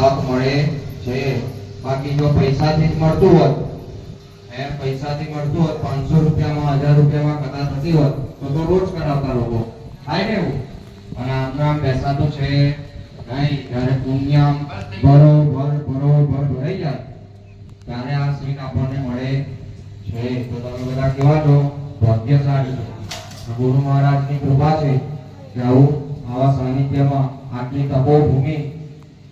તક મળે છે. બાકી જો પૈસાથી જ મળતું હોત. હે, પૈસાથી મળતું હોત, પાંચસો રૂપિયામાં, હજાર રૂપિયામાં કથા થતી હોત, તો તો રોજ કરાવતા લોકો. થાય ને એવું? પણ આમ આમ બેસાતું છે. નહીં, જ્યારે પુણ્ય બરોબર બરોબર ભરાઈ જાય, ત્યારે આ સીટ આપણને મળે છે. તો તમે બધા કેવા છો? ભાગ્યશાળી. છો ગુરુ મહારાજની કૃપા છે કે આવું આવા સાનિધ્યમાં આટલી તપોભૂમિ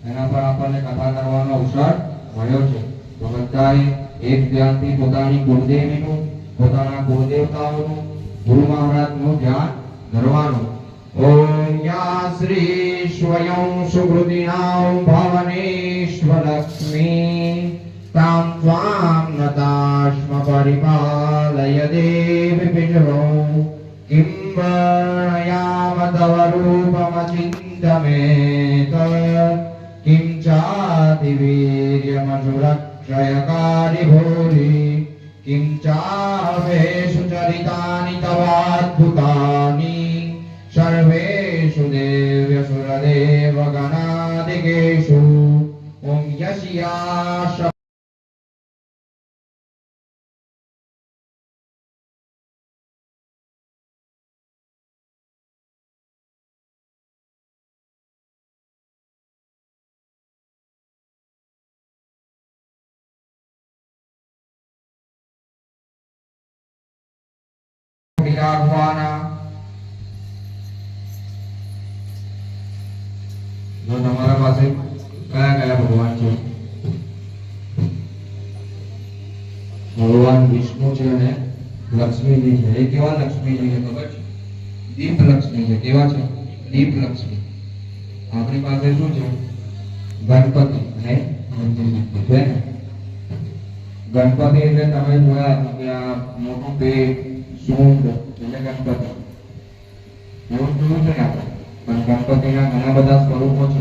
એના પર આપણને કથા કરવાનો અવસર મળ્યો છે. તો બધાએ એક ધ્યાનથી પોતાની કુળદેવીનું, પોતાના કુળદેવતાઓનું, ગુરુ મહારાજનું ધ્યાન ધરવાનું. ઓમ યા શ્રી સ્વયં સુહૃદિનાં ભવનેશ્વરલક્ષ્મી તામ ત્વાં નતાશ્મ પરિપાલય દેવી પિતરો કિં किञ्चातिवीर्यमधुरक्षयकारि भूरि किं चावेषु चरितानि तवाद्भुतानि सर्वेषु देव्यसुरदेवगणादिकेषु ॐ यशिया यस्याश વિરાગવાના જો તમારા પાસે કયા કયા ભગવાન છે ભગવાન વિષ્ણુ છે અને લક્ષ્મીજી છે એ કેવા લક્ષ્મીજી છે ખબર છે દીપ લક્ષ્મી છે કેવા છે દીપ લક્ષ્મી આપણી પાસે શું છે ગણપતિ હે છે ને? ગણપતિ એટલે તમે જોયા કે આ મોટું પેટ સૂંઢ એટલે ગણપતિ. એવું જોયું છે ને આપણે. પણ ગણપતિના ઘણા બધા સ્વરૂપો છે.